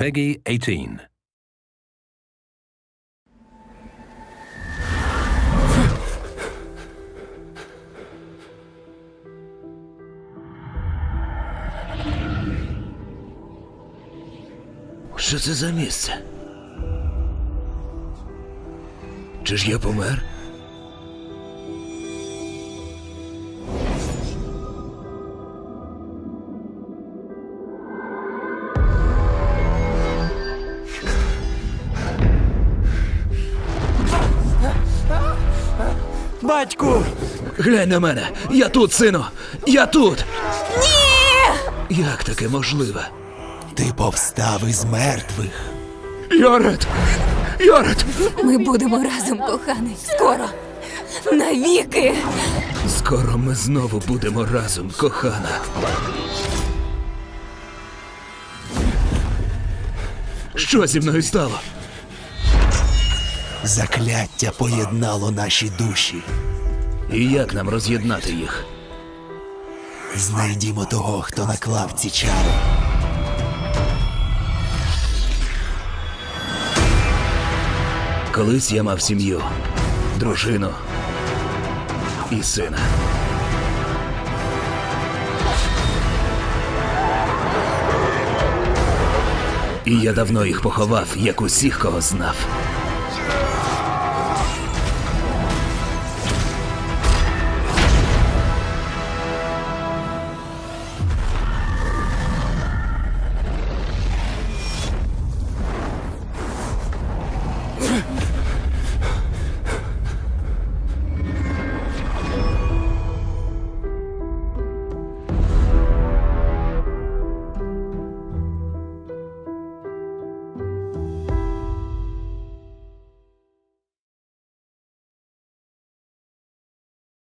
Peggy 18. Що це за місце? Чи ж я помер? Батьку! Глянь на мене! Я тут, сину! Я тут! Ні! Як таке можливе? Ти повстав із мертвих. Йорет! Йорет! Ми будемо разом, коханий. Скоро. Навіки. Скоро ми знову будемо разом, кохана. Що зі мною стало? Закляття поєднало наші душі. І як нам роз'єднати їх? Знайдімо того, хто наклав ці чари. Колись я мав сім'ю, дружину і сина. І я давно їх поховав, як усіх, кого знав.